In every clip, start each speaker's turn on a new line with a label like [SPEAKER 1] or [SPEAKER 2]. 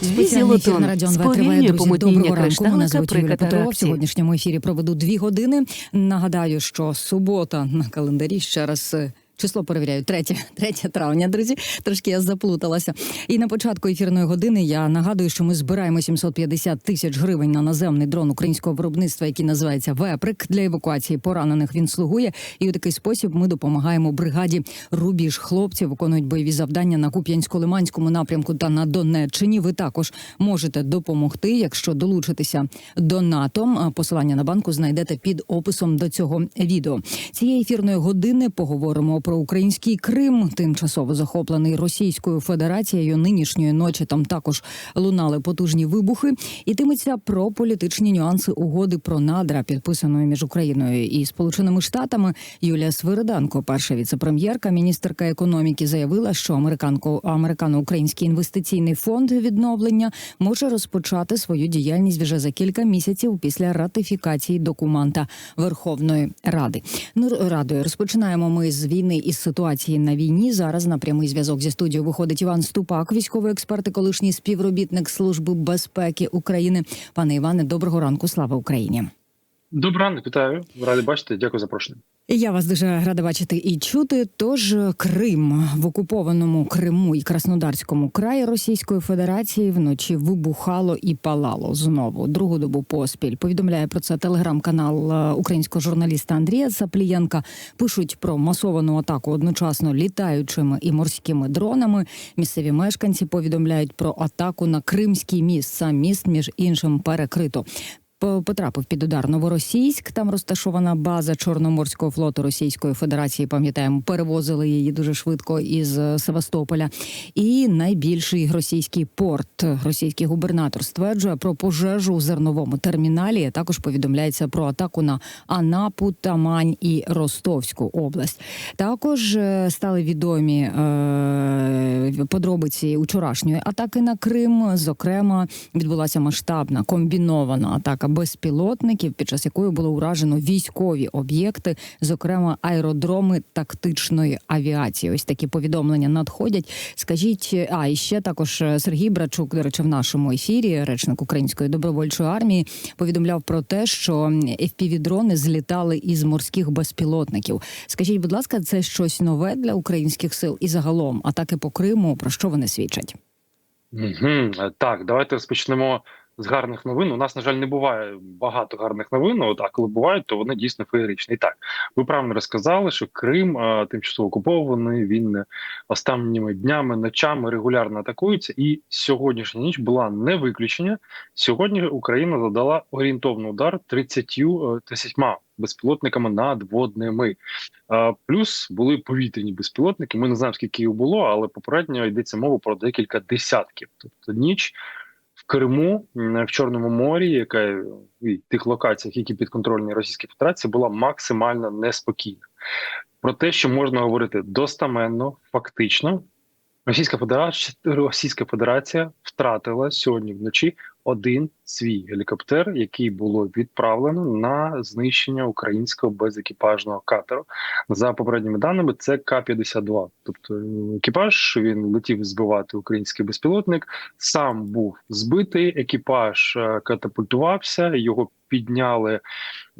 [SPEAKER 1] Триває,
[SPEAKER 2] сповільнює
[SPEAKER 1] друзі.
[SPEAKER 2] помутніння
[SPEAKER 1] Доброго ранку. Мене
[SPEAKER 2] кришталика при
[SPEAKER 1] Юлія В сьогоднішньому ефірі проведу дві години. Нагадаю, що субота на календарі ще раз. Число перевіряю, 3, 3 травня, друзі. Трошки я заплуталася. І на початку ефірної години я нагадую, що ми збираємо 750 тисяч гривень на наземний дрон українського виробництва, який називається Веприк. Для евакуації поранених він слугує. І у такий спосіб ми допомагаємо бригаді Рубіж. Хлопці виконують бойові завдання на Куп'янсько-Лиманському напрямку та на Донеччині. Ви також можете допомогти, якщо долучитися донатом. А Посилання на банку знайдете під описом до цього відео. Цієї ефірної години поговоримо про український Крим, тимчасово захоплений Російською Федерацією. Нинішньої ночі там також лунали потужні вибухи. Ітиметься про політичні нюанси угоди про надра, підписаної між Україною і Сполученими Штатами. Юлія Свириданко, перша віцепрем'єрка, міністерка економіки, заявила, що американко американо-український інвестиційний фонд відновлення може розпочати свою діяльність вже за кілька місяців після ратифікації документа Верховної Ради. Ну радою розпочинаємо ми з війни і із ситуації на війні. Зараз на прямий зв'язок зі студією виходить Іван Ступак, військовий експерт і колишній співробітник Служби безпеки України. Пане Іване, доброго ранку. Слава Україні.
[SPEAKER 3] Ранок, вітаю. Радий бачити. Дякую за запрошення.
[SPEAKER 1] Я вас дуже рада бачити і чути. Тож Крим в окупованому Криму і Краснодарському краї Російської Федерації вночі вибухало і палало знову другу добу поспіль. Повідомляє про це телеграм-канал е, українського журналіста Андрія Саплієнка. Пишуть про масовану атаку одночасно літаючими і морськими дронами. Місцеві мешканці повідомляють про атаку на Кримський міст. Сам міст між іншим перекрито. По- потрапив під удар Новоросійськ. Там розташована база Чорноморського флоту Російської Федерації. Пам'ятаємо, перевозили її дуже швидко із е, Севастополя. І найбільший російський порт. Російський губернатор стверджує про пожежу у зерновому терміналі. Також повідомляється про атаку на Анапу, Тамань і Ростовську область. Також е, стали відомі е, подробиці учорашньої атаки на Крим. Зокрема, відбулася масштабна комбінована атака безпілотників, під час якої було уражено військові об'єкти, зокрема аеродроми тактичної авіації. Ось такі повідомлення надходять. Скажіть, а і ще також е, Сергій Брачук, до речі, в нашому ефірі, речник української добровольчої армії, повідомляв про те, що FPV-дрони злітали із морських безпілотників. Скажіть, будь ласка, це щось нове для українських сил і загалом атаки по Криму. Про що вони свідчать?
[SPEAKER 3] Угу. Так, давайте розпочнемо з гарних новин. У нас, на жаль, не буває багато гарних новин. От, а коли бувають, то вони дійсно феєричні. І так, ви правильно розказали, що Крим а, тимчасово окупований. Він е, останніми днями, ночами регулярно атакується. І сьогоднішня ніч була не виключення. Сьогодні Україна задала орієнтовний удар 30 е, 30 безпілотниками надводними. Плюс були повітряні безпілотники. Ми не знаємо, скільки їх було, але попередньо йдеться мова про декілька десятків. Тобто ніч Криму, в Чорному морі, яка і тих локаціях, які підконтрольні Російській Федерації, була максимально неспокійна. Про те, що можна говорити достаменно, фактично, Російська Федерація, Російська Федерація втратила сьогодні вночі один свій гелікоптер, який було відправлено на знищення українського безекіпажного катеру. За попередніми даними, це К-52. Тобто екіпаж він летів збивати український безпілотник, сам був збитий. Екіпаж е, катапультувався, його підняли.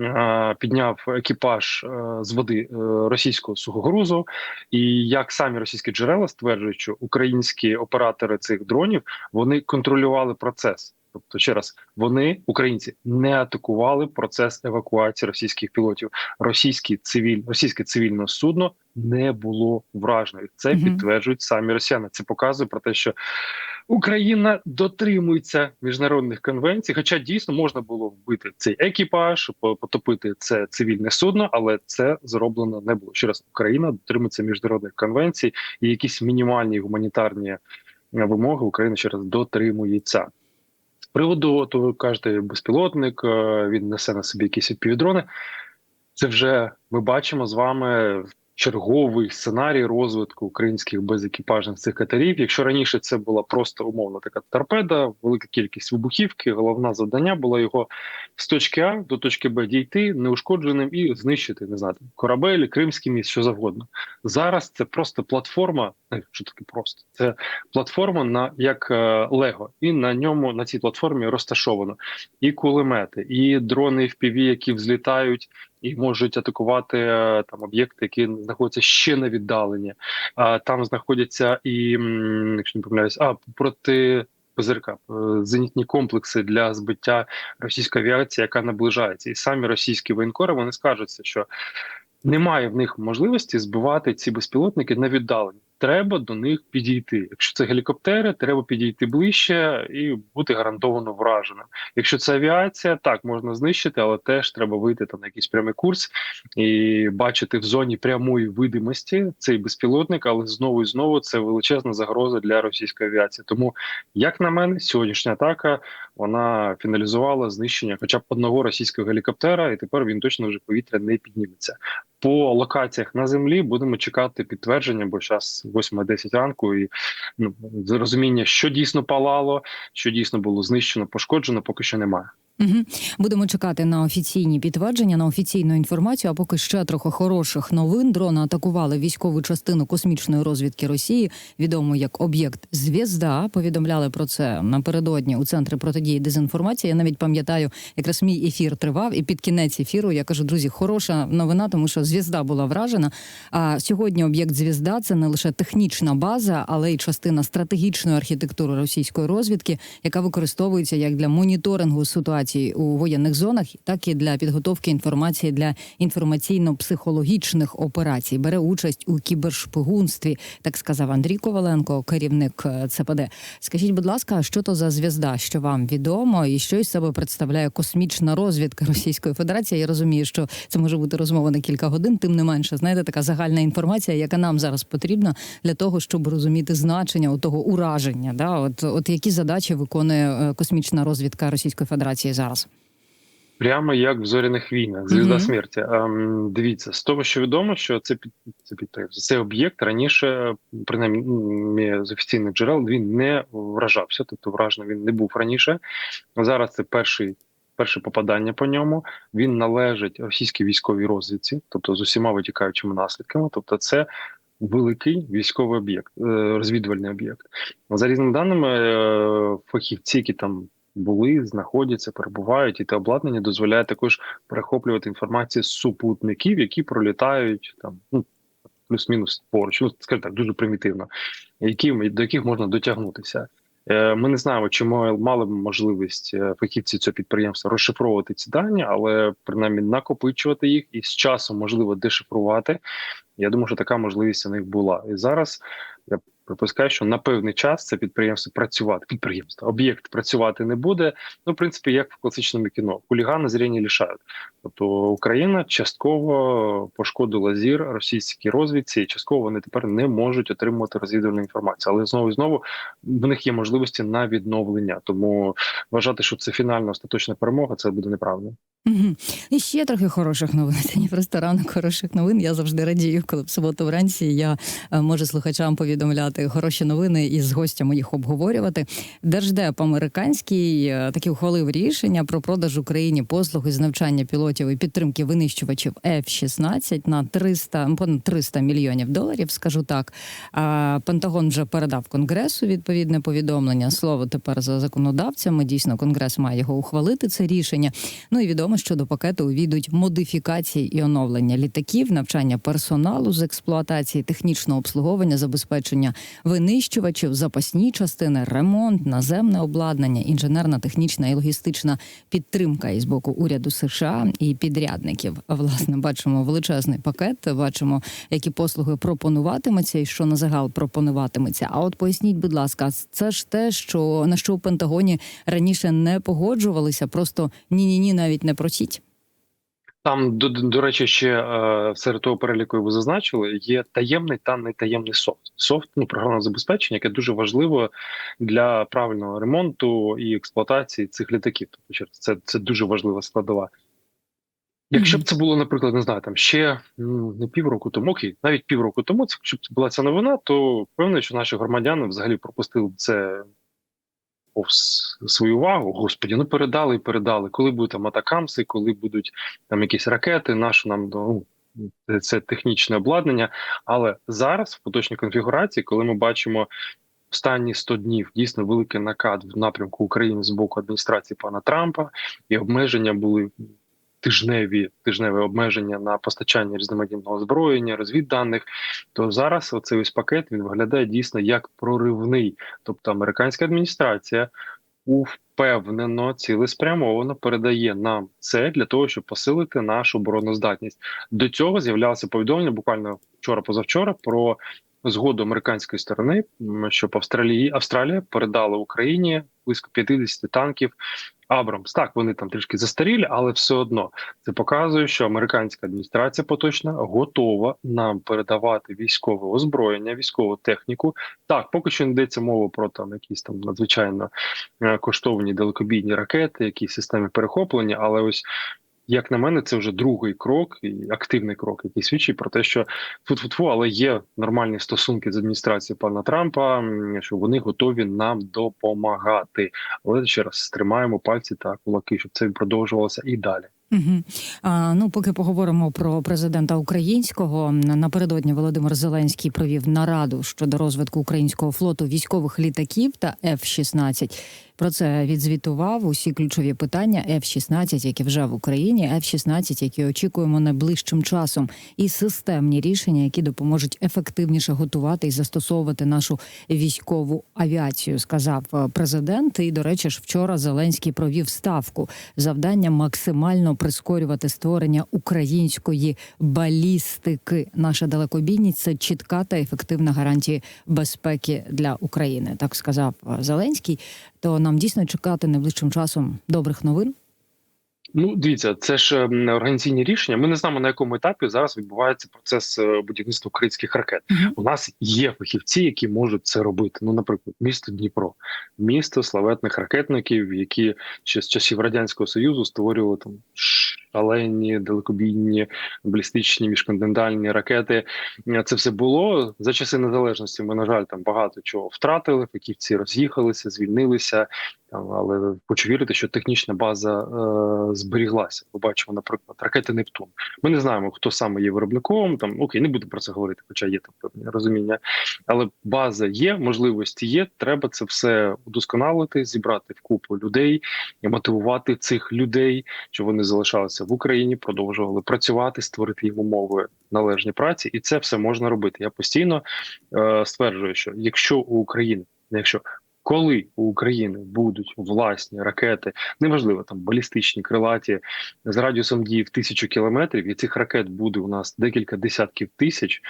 [SPEAKER 3] е, Підняв екіпаж е, з води російського сухогрузу, і як самі російські джерела стверджують, що українські оператори цих дронів вони контролювали процес. Тобто, ще раз, вони, українці, не атакували процес евакуації російських пілотів. Російський цивіль, російське цивільне судно не було вражено. І Це
[SPEAKER 1] Мгм.
[SPEAKER 3] підтверджують самі росіяни. Це показує про те, що Україна дотримується міжнародних конвенцій. Хоча дійсно можна було вбити цей екіпаж, потопити це цивільне судно, але це зроблено не було. Ще раз Україна дотримується міжнародних конвенцій і якісь мінімальні гуманітарні вимоги Україна ще раз дотримується. Приводу, то ви кажете, безпілотник, е, він несе на собі якісь півдрони. Це вже ми бачимо з вами черговий сценарій розвитку українських безекіпажних цих катерів. Якщо раніше це була просто умовно така торпеда, велика кількість вибухівки, головне завдання було його з точки А до точки Б дійти неушкодженим і знищити, не знаю, корабель, кримський міст, що завгодно. Зараз це просто платформа. е, Що таке просто? Це платформа на як е, Лего, і на ньому на цій платформі розташовано і кулемети, і дрони FPV, які взлітають і можуть атакувати е, там об'єкти, які знаходяться ще на віддаленні. А там знаходяться і якщо не помиляюсь, а проти. ПЗРК, е, зенітні комплекси для збиття російської авіації, яка наближається, і самі російські воєнкори вони скажуться, що немає в них можливості збивати ці безпілотники на віддаленні. Треба до них підійти. Якщо це гелікоптери, треба підійти ближче і бути гарантовано враженим. Якщо це авіація, так можна знищити, але теж треба вийти там на якийсь прямий курс і бачити в зоні прямої видимості цей безпілотник, але знову і знову це величезна загроза для російської авіації. Тому, як на мене, сьогоднішня атака вона фіналізувала знищення, хоча б одного російського гелікоптера, і тепер він точно вже повітря не підніметься. По локаціях на землі будемо чекати підтвердження, бо зараз 8-10 ранку, і ну розуміння, що дійсно палало, що дійсно було знищено, пошкоджено, поки що немає.
[SPEAKER 1] Угу. Будемо чекати на офіційні підтвердження, на офіційну інформацію. А поки ще трохи хороших новин. Дрона атакували військову частину космічної розвідки Росії, відому як об'єкт Звізда. Повідомляли про це напередодні у центрі протидії дезінформації. Я навіть пам'ятаю, якраз мій ефір тривав, і під кінець ефіру я кажу, друзі, хороша новина, тому що звізда була вражена. А сьогодні об'єкт Звізда це не лише технічна база, але й частина стратегічної архітектури російської розвідки, яка використовується як для моніторингу ситуації у воєнних зонах, так і для підготовки інформації для інформаційно-психологічних операцій. Бере участь у кібершпигунстві, так сказав Андрій Коваленко, керівник е, ЦПД. Скажіть, будь ласка, що то за звізда, що вам відомо, і що із себе представляє космічна розвідка Російської Федерації? Я розумію, що це може бути розмова на кілька годин. Тим не менше, знаєте, така загальна інформація, яка нам зараз потрібна для того, щоб розуміти значення того ураження. Да, от, от які задачі виконує е, космічна розвідка Російської Федерації зараз?
[SPEAKER 3] Прямо як в зоряних війнах, звізда
[SPEAKER 1] Мгм.
[SPEAKER 3] смерті. Ем, дивіться, з того, що відомо, що це під це підприємство, цей об'єкт раніше, принаймні з офіційних джерел, він не вражався, тобто вражено він не був раніше. Зараз це перший. Перше попадання по ньому він належить російській військовій розвідці, тобто з усіма витікаючими наслідками. Тобто, це великий військовий об'єкт, е, розвідувальний об'єкт. За різними даними, е, фахівці, які там були, знаходяться, перебувають, і те обладнання дозволяє також перехоплювати інформацію з супутників, які пролітають там ну плюс-мінус поруч. Ну скажімо так, дуже примітивно, які до яких можна дотягнутися. Е, Ми не знаємо, чи ма- мали б можливість е, фахівці цього підприємства розшифровувати ці дані, але принаймні накопичувати їх і з часом можливо дешифрувати. Я думаю, що така можливість у них була. І зараз я припускаю, що на певний час це підприємство працювати, підприємство, об'єкт працювати не буде. Ну, в принципі, як в класичному кіно, хулігани зрення лишають. Тобто Україна частково пошкодила зір російській розвідці, і частково вони тепер не можуть отримувати розвідувальну інформацію. Але знову і знову в них є можливості на відновлення. Тому вважати, що це фінальна остаточна перемога, це буде неправильно.
[SPEAKER 1] Угу. І ще трохи хороших новин. Сьогодні просто ранок хороших новин. Я завжди радію, коли в суботу вранці я е, можу слухачам повідомляти хороші новини і з гостями їх обговорювати. Держдеп американський е, таки ухвалив рішення про продаж Україні послуги з навчання пілотів і підтримки винищувачів F-16 на 300, понад 300 мільйонів доларів. Скажу так. А Пентагон вже передав конгресу відповідне повідомлення. Слово тепер за законодавцями. Дійсно, конгрес має його ухвалити. Це рішення. Ну і відомо, що до пакету увійдуть модифікації і оновлення літаків, навчання персоналу з експлуатації, технічного обслуговування, забезпечення винищувачів, запасні частини, ремонт, наземне обладнання, інженерна, технічна і логістична підтримка із боку уряду США і підрядників. Власне, бачимо величезний пакет. Бачимо, які послуги пропонуватиметься і що на загал пропонуватиметься. А от поясніть, будь ласка, це ж те, що на що у Пентагоні раніше не погоджувалися, просто ні, ні, ні, навіть не просіть.
[SPEAKER 3] Там до, до речі, ще е, серед того переліку, ви зазначили, є таємний та нетаємний софт. Софт ну програмне забезпечення, яке дуже важливо для правильного ремонту і експлуатації цих літаків. Тобто, через це, це дуже важлива складова. Якщо б це було, наприклад, не знаю, там ще ну, не півроку тому, окей, навіть півроку тому, це якщо б це була ця новина, то впевнений, що наші громадяни взагалі пропустили б це свою увагу. Господі, ну передали і передали. Коли будуть там атакамси, коли будуть там якісь ракети, нашу нам ну, це технічне обладнання. Але зараз в поточній конфігурації, коли ми бачимо останні 100 днів дійсно великий накат в напрямку України з боку адміністрації пана Трампа, і обмеження були тижневі тижневі обмеження на постачання різноманітного озброєння, розвідданих. То зараз оцей ось пакет він виглядає дійсно як проривний. Тобто американська адміністрація впевнено, цілеспрямовано передає нам це для того, щоб посилити нашу обороноздатність. До цього з'являлося повідомлення буквально вчора, позавчора про згоду американської сторони, щоб Австралії Австралія передала Україні близько 50 танків. Абрамс, так вони там трішки застарілі, але все одно це показує, що американська адміністрація поточна готова нам передавати військове озброєння, військову техніку. Так, поки що не йдеться мова про там якісь там надзвичайно е, коштовні далекобійні ракети, якісь системи перехоплення, але ось. Як на мене, це вже другий крок і активний крок, який свідчить про те, що фу-фу-фу, але є нормальні стосунки з адміністрацією пана Трампа, що вони готові нам допомагати. Але ще раз тримаємо пальці та кулаки, щоб це продовжувалося і далі.
[SPEAKER 1] Угу. А, ну, поки поговоримо про президента українського напередодні Володимир Зеленський провів нараду щодо розвитку українського флоту військових літаків та F-16. Про це відзвітував усі ключові питання F-16, які вже в Україні, F-16, які очікуємо найближчим часом, і системні рішення, які допоможуть ефективніше готувати і застосовувати нашу військову авіацію, сказав е, президент. І до речі ж, вчора Зеленський провів ставку завдання максимально прискорювати створення української балістики. Наша далекобійність це чітка та ефективна гарантія безпеки для України. Так сказав е, Зеленський. То нам дійсно чекати найближчим часом добрих новин.
[SPEAKER 3] Ну, дивіться, це ж ем, організаційні рішення. Ми не знаємо на якому етапі зараз відбувається процес е, будівництва українських ракет. У нас є фахівці, які можуть це робити. Ну, наприклад, місто Дніпро, місто славетних ракетників, які ще з часів радянського союзу створювали там шалені далекобійні балістичні міжконтинентальні ракети. Це все було за часи незалежності. Ми на жаль там багато чого втратили. Фахівці роз'їхалися, звільнилися. Там, але хочу вірити, що технічна база е, зберіглася. Ми бачимо, наприклад, ракети Нептун. Ми не знаємо, хто саме є виробником. Там окей, не будемо про це говорити, хоча є там певне розуміння. Але база є, можливості є. Треба це все удосконалити, зібрати в купу людей і мотивувати цих людей, щоб вони залишалися в Україні, продовжували працювати, створити їм умови належні праці, і це все можна робити. Я постійно е, стверджую, що якщо у України, якщо коли у України будуть власні ракети, неважливо там балістичні крилаті з радіусом дії в тисячу кілометрів, і цих ракет буде у нас декілька десятків тисяч.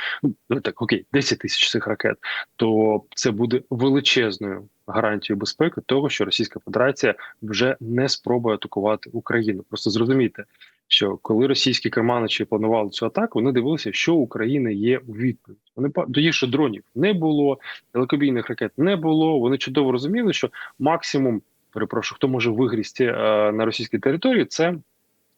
[SPEAKER 3] Ну так окей, 10 тисяч цих ракет, то це буде величезною гарантією безпеки того, що Російська Федерація вже не спробує атакувати Україну. Просто зрозумійте, що коли російські керманичі планували цю атаку, вони дивилися, що України є у відповідь. Вони тоді, що дронів не було, далекобійних ракет не було. Вони чудово розуміли, що максимум, перепрошую, хто може вигрісти е, на російській території, це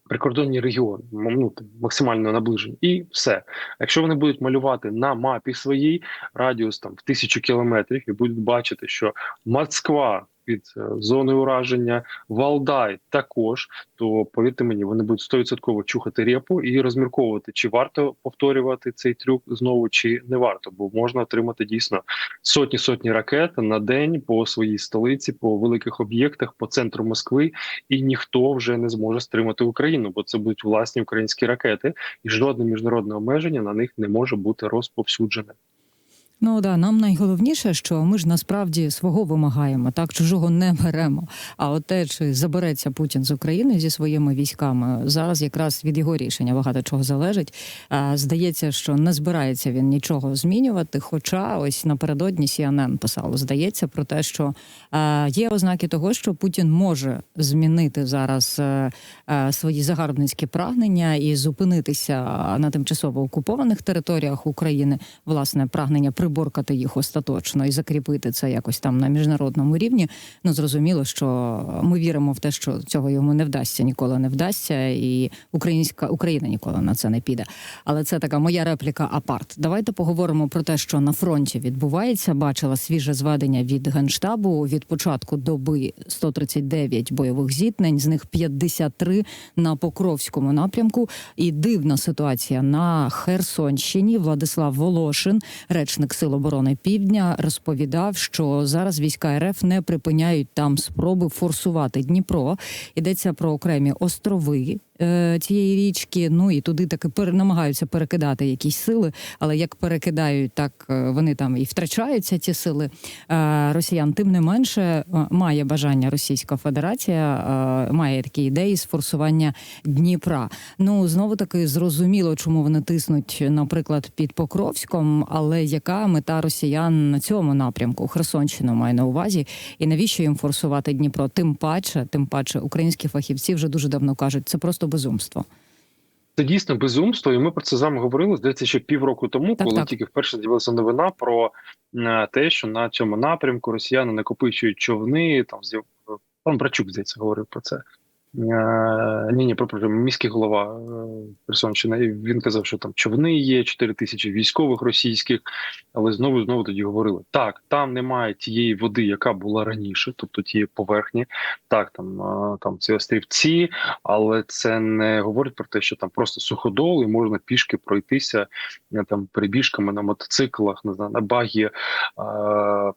[SPEAKER 3] прикордонні регіони, ну, максимально наближені, і все. Якщо вони будуть малювати на мапі своїй радіус там в тисячу кілометрів, і будуть бачити, що Москва під е, зоною ураження, Валдай також, то повірте мені, вони будуть 100% чухати репу і розмірковувати, чи варто повторювати цей трюк знову, чи не варто, бо можна отримати дійсно сотні сотні ракет на день по своїй столиці, по великих об'єктах, по центру Москви, і ніхто вже не зможе стримати Україну, бо це будуть власні українські ракети, і жодне міжнародне обмеження на них не може бути розповсюджене.
[SPEAKER 1] Ну да, нам найголовніше, що ми ж насправді свого вимагаємо, так чужого не беремо. А от те, чи забереться Путін з України зі своїми військами, зараз якраз від його рішення багато чого залежить. Здається, що не збирається він нічого змінювати. Хоча ось напередодні CNN писало, здається, про те, що є ознаки того, що Путін може змінити зараз е, е, свої загарбницькі прагнення і зупинитися на тимчасово окупованих територіях України, власне, прагнення прибути приборкати їх остаточно і закріпити це якось там на міжнародному рівні. Ну зрозуміло, що ми віримо в те, що цього йому не вдасться, ніколи не вдасться, і українська Україна ніколи на це не піде. Але це така моя репліка апарт. Давайте поговоримо про те, що на фронті відбувається. Бачила свіже зведення від генштабу від початку доби 139 бойових зіткнень, з них 53 на Покровському напрямку. І дивна ситуація на Херсонщині. Владислав Волошин, речник Сил оборони Півдня, розповідав, що зараз війська РФ не припиняють там спроби форсувати Дніпро. Йдеться про окремі острови е, цієї річки. Ну і туди таки пере, намагаються перекидати якісь сили, але як перекидають, так е, вони там і втрачаються ці сили е, росіян. Тим не менше, має бажання Російська Федерація, має такі ідеї з форсування Дніпра. Ну знову таки зрозуміло, чому вони тиснуть, наприклад, під Покровськом, але яка мета росіян на цьому напрямку? Херсонщину має на увазі, і навіщо їм форсувати Дніпро? Тим паче, тим паче, українські фахівці вже дуже давно кажуть, це просто безумство.
[SPEAKER 3] Це дійсно безумство, і ми про це з вами говорили. Здається, ще півроку тому,
[SPEAKER 1] Так,
[SPEAKER 3] коли
[SPEAKER 1] так.
[SPEAKER 3] тільки вперше з'явилася новина про те, що на цьому напрямку росіяни накопичують човни. Там пан Брачук, здається, говорив про це. Е, ні, ні, про міський голова е, Херсонщини. Він казав, що там човни є, 4 тисячі військових російських, але знову знову тоді говорили: так, там немає тієї води, яка була раніше, тобто тієї поверхні. Так, там, е, там ці острівці, але це не говорить про те, що там просто суходол і можна пішки пройтися там перебіжками на мотоциклах, не знаю, на багі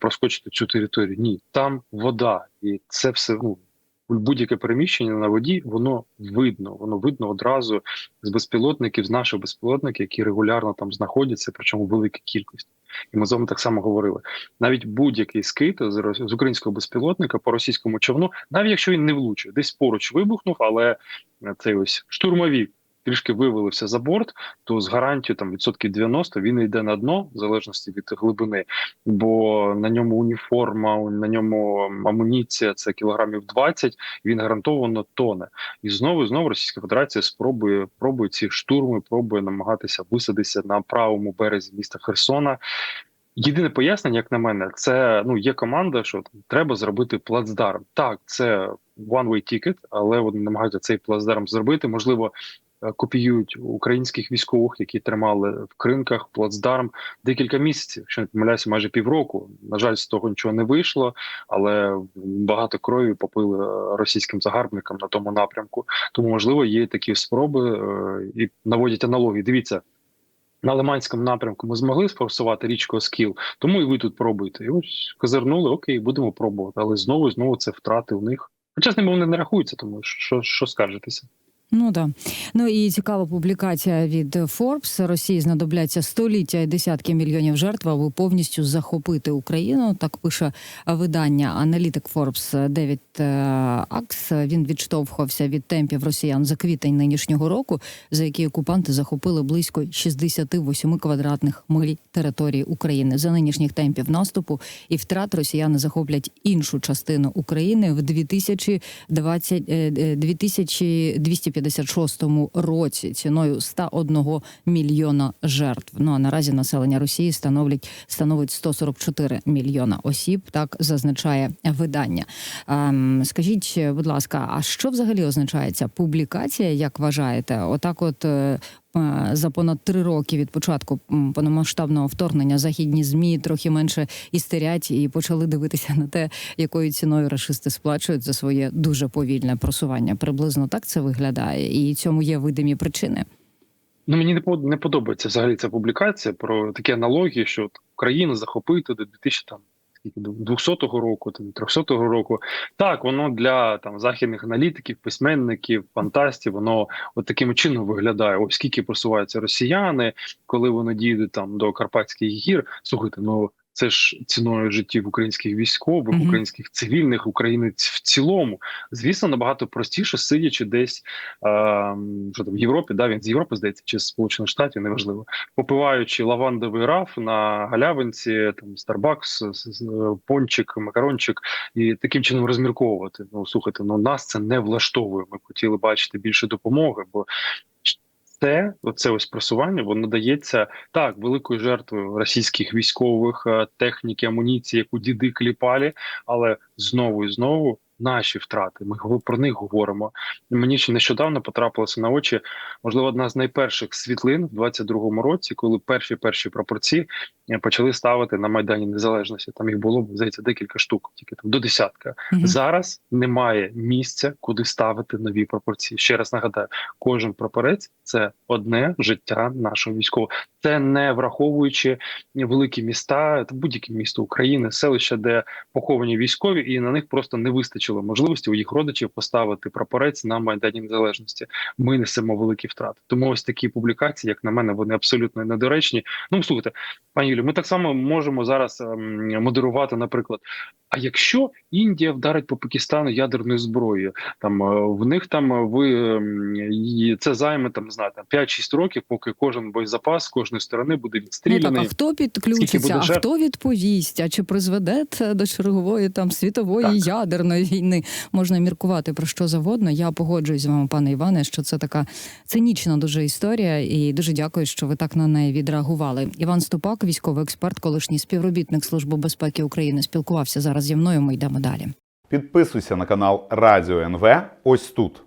[SPEAKER 3] проскочити цю територію. Ні, там вода, і це все ну. Будь-яке переміщення на воді, воно видно. Воно видно одразу з безпілотників, з наших безпілотників, які регулярно там знаходяться, причому велика кількість. І ми з вами так само говорили. Навіть будь-який скид з, українського безпілотника по російському човну, навіть якщо він не влучив, десь поруч вибухнув, але цей ось штурмовік трішки вивалився за борт, то з гарантією там відсотків 90 він йде на дно, в залежності від глибини, бо на ньому уніформа, на ньому амуніція це кілограмів 20, він гарантовано тоне. І знову і знову Російська Федерація спробує пробує ці штурми, пробує намагатися висадитися на правому березі міста Херсона. Єдине пояснення, як на мене, це ну є команда, що треба зробити плацдарм. Так, це one-way ticket, але вони намагаються цей плацдарм зробити. Можливо, копіюють українських військових, які тримали в кринках плацдарм декілька місяців, якщо не помиляюся, майже півроку. На жаль, з того нічого не вийшло, але багато крові попили е, російським загарбникам на тому напрямку. Тому можливо є такі спроби е, і наводять аналогії. Дивіться. На Лиманському напрямку ми змогли сфорсувати річку Оскіл, тому і ви тут пробуйте. І ось козирнули, окей, будемо пробувати. Але знову і знову це втрати у них. Хоча з ними вони не рахуються, тому що, що скаржитися.
[SPEAKER 1] Ну да. Ну і цікава публікація від Forbes. Росії знадобляться століття і десятки мільйонів жертв, аби повністю захопити Україну. Так пише видання аналітик Forbes Девід е, Акс. Він відштовхувався від темпів росіян за квітень нинішнього року, за які окупанти захопили близько 68 квадратних миль території України. За нинішніх темпів наступу і втрат росіяни захоплять іншу частину України в 2020, е, е, 2256 році ціною 101 мільйона жертв. Ну а наразі населення Росії становить становить 144 мільйона осіб. Так зазначає видання. Ем, скажіть, будь ласка, а що взагалі означає ця публікація? Як вважаєте? Отак, от. Е, За понад три роки від початку повномасштабного вторгнення західні змі трохи менше істерять і почали дивитися на те, якою ціною рашисти сплачують за своє дуже повільне просування. Приблизно так це виглядає, і цьому є видимі причини.
[SPEAKER 3] Ну мені не подобається взагалі ця публікація про такі аналогії, що Україну захопити до 2000 там. Скільки, до 200-го року, там 300-го року, так воно для там західних аналітиків, письменників, фантастів, воно от таким чином виглядає. Ось скільки просуваються росіяни, коли вони дійдуть там до Карпатських гір. Слухайте, ну це ж ціною життів українських військових,
[SPEAKER 1] Мгм.
[SPEAKER 3] українських цивільних, українець в цілому. Звісно, набагато простіше, сидячи десь е, що там в Європі, да він з Європи здається, чи з Сполучених Штатів, неважливо, попиваючи лавандовий раф на галявинці, там з- пончик, макарончик, і таким чином розмірковувати. Ну слухайте, ну нас це не влаштовує. Ми хотіли бачити більше допомоги, бо це оце ось просування воно дається так великою жертвою російських військових е, техніки, амуніції, яку діди кліпалі, але знову і знову наші втрати. Ми про них говоримо. Мені ще нещодавно потрапилося на очі, можливо, одна з найперших світлин в 22-му році, коли перші перші прапорці почали ставити на майдані незалежності. Там їх було здається декілька штук, тільки там до десятка.
[SPEAKER 1] Мгм.
[SPEAKER 3] Зараз немає місця, куди ставити нові пропорції. Ще раз нагадаю, кожен прапорець це одне життя нашого військового. Це не враховуючи великі міста, будь-які місто України, селища, де поховані військові, і на них просто не вистачило можливості у їх родичів поставити прапорець на майдані незалежності. Ми несемо великі втрати. Тому ось такі публікації, як на мене, вони абсолютно недоречні. Ну слухайте, пані Юлі, ми так само можемо зараз ем, модерувати, наприклад. А якщо Індія вдарить по Пакистану ядерною зброєю, там е, в них там е, ви ем, це займе там там 5-6 років, поки кожен боєзапас з кожної сторони буде
[SPEAKER 1] Ну так, а хто підключиться, а хто відповість? А чи призведе це до чергової там світової
[SPEAKER 3] Так.
[SPEAKER 1] ядерної війни? Можна міркувати про що завгодно. Я погоджуюсь з вами, пане Іване, що це така цинічна дуже історія, і дуже дякую, що ви так на неї відреагували. Іван Ступак, військовий експерт, колишній співробітник Служби безпеки України, спілкувався зараз зі мною. Ми йдемо далі.
[SPEAKER 2] Підписуйся на канал Радіо НВ ось тут.